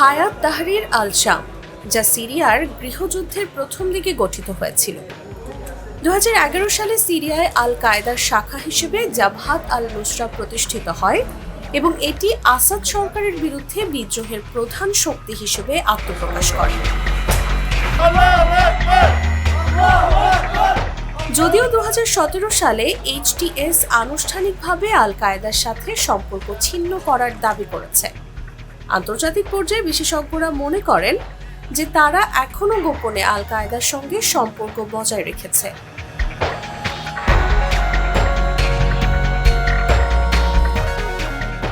হায়াত তাহরির আল শাম যা সিরিয়ার গৃহযুদ্ধের প্রথম দিকে গঠিত হয়েছিল। দু হাজার এগারো সালে সিরিয়ায় আল কায়দার শাখা হিসেবে জাবহাত আল নুসরা প্রতিষ্ঠিত হয় এবং এটি আসাদ সরকারের বিরুদ্ধে বিদ্রোহের প্রধান শক্তি হিসেবে আত্মপ্রকাশ করে। যদিও দু হাজার সতেরো সালে এইচটিএস আনুষ্ঠানিকভাবে আল কায়দার সাথে সম্পর্ক ছিন্ন করার দাবি করেছে আন্তর্জাতিক পর্যায়ে বিশেষজ্ঞরা মনে করেন যে তারা এখনও গোপনে আল কায়দার সঙ্গে সম্পর্ক বজায় রেখেছে।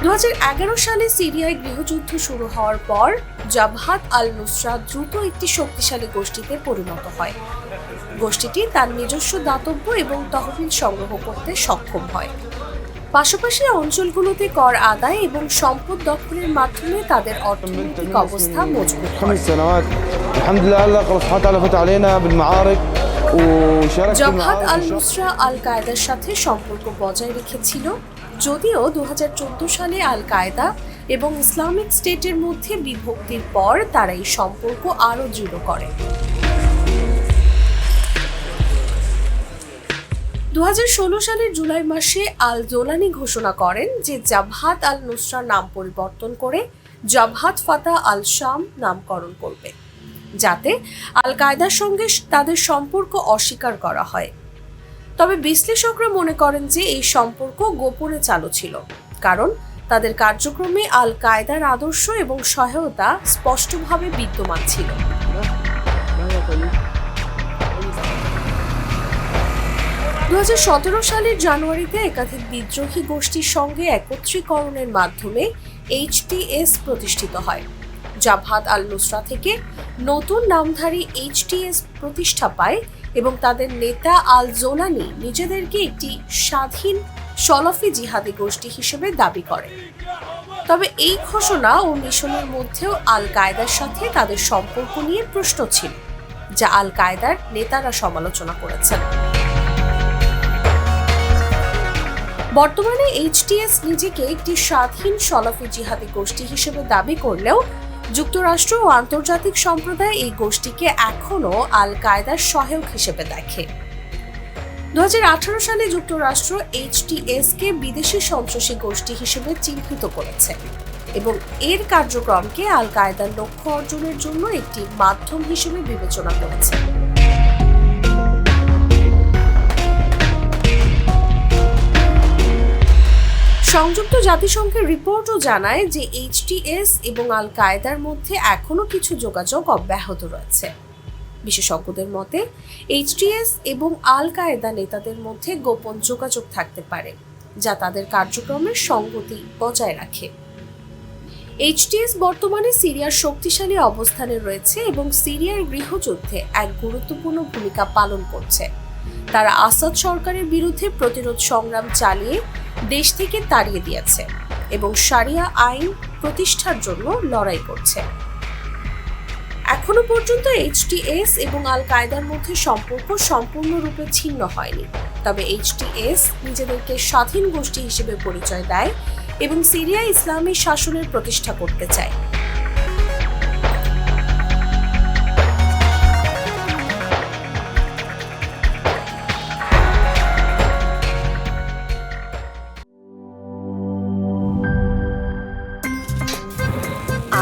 দু হাজার এগারো সালে সিরিয়ায় গৃহযুদ্ধ শুরু হওয়ার পর জাবহাত আল নুসরা দ্রুত একটি শক্তিশালী গোষ্ঠীতে পরিণত হয়। গোষ্ঠীটি তার নিজস্ব দাতব্য এবং তহবিল সংগ্রহ করতে সক্ষম হয়। পাশাপাশি অঞ্চলগুলোতে কর আদায় এবং সম্পদ দখলের মাধ্যমে তাদের অর্থনৈতিক অবস্থা মজবুত জামাত আল নুসরা আল কায়দার সাথে সম্পর্ক বজায় রেখেছিল। যদিও দু হাজার চোদ্দ সালে আল কায়দা এবং ইসলামিক স্টেটের মধ্যে বিভক্তির পর তারা এই সম্পর্ক আরও দৃঢ় করে। দু হাজার ষোলো সালের জুলাই মাসে আল জোলানি ঘোষণা করেন যে জাবহাত আল নুসরা নাম পরিবর্তন করে জাবহাত ফাতা আল শাম নামকরণ করবে, যাতে আল কায়দার সঙ্গে তাদের সম্পর্ক অস্বীকার করা হয়। তবে বিশ্লেষকরা মনে করেন যে এই সম্পর্ক গোপনে চালু ছিল, কারণ তাদের কার্যক্রমে আল কায়দার আদর্শ এবং সহায়তা স্পষ্টভাবে বিদ্যমান ছিল। দু হাজার সতেরো সালের জানুয়ারিতে একাধিক বিদ্রোহী গোষ্ঠীর সঙ্গে একত্রীকরণের মাধ্যমে এইচটিএস প্রতিষ্ঠিত হয় জাভাত আল নুসরা থেকে নতুন নামধারী এইচটিএস প্রতিষ্ঠা পায় এবং তাদের নেতা আল জোলানি নিজেদেরকে একটি স্বাধীন সলফি জিহাদি গোষ্ঠী হিসেবে দাবি করে তবে এই ঘোষণা ও মিশনের মধ্যেও আল কায়দার সাথে তাদের সম্পর্ক নিয়ে প্রশ্ন ছিল, যা আল কায়দার নেতারা সমালোচনা করেছেন। বর্তমানে এইচটিএস নিজেকে একটি স্বাধীন সলাফি জিহাদি গোষ্ঠী হিসেবে দাবি করলেও যুক্তরাষ্ট্র ও আন্তর্জাতিক সম্প্রদায় এই গোষ্ঠীকে এখনও আল কায়দার সহায়ক হিসেবে দেখে। দু হাজার আঠারো সালে যুক্তরাষ্ট্র এইচটিএস কে বিদেশি সন্ত্রাসী গোষ্ঠী হিসেবে চিহ্নিত করেছে এবং এর কার্যক্রমকে আল কায়দার লক্ষ্য অর্জনের জন্য একটি মাধ্যম হিসেবে বিবেচনা করেছে। সংযুক্ত জাতিসংঘের রিপোর্টও জানায় যে এইচটিএস এবং আল কায়দার মধ্যে এখনও কিছু যোগাযোগ অব্যাহত রয়েছে। বিশেষজ্ঞদের মতে এইচটিএস এবং আল কায়দা নেতাদের মধ্যে গোপন যোগাযোগ থাকতে পারে, যা তাদের কার্যক্রমের সঙ্গতি বজায় রাখে। এইচটিএস বর্তমানে সিরিয়ার শক্তিশালী অবস্থানে রয়েছে এবং সিরিয়ার গৃহযুদ্ধে এক গুরুত্বপূর্ণ ভূমিকা পালন করছে। তারা আসাদ সরকারের বিরুদ্ধে প্রতিরোধ সংগ্রাম চালিয়ে দেশ থেকে তাড়িয়ে দিয়েছে এবং সারিয়া আইন প্রতিষ্ঠার জন্য লড়াই করছে। এখনও পর্যন্ত এইচটিএস এবং আল কায়দার মধ্যে সম্পর্ক সম্পূর্ণরূপে ছিন্ন হয়নি। তবে এইচটিএস নিজেদেরকে স্বাধীন গোষ্ঠী হিসেবে পরিচয় দেয় এবং সিরিয়া ইসলামী শাসনের প্রতিষ্ঠা করতে চায়।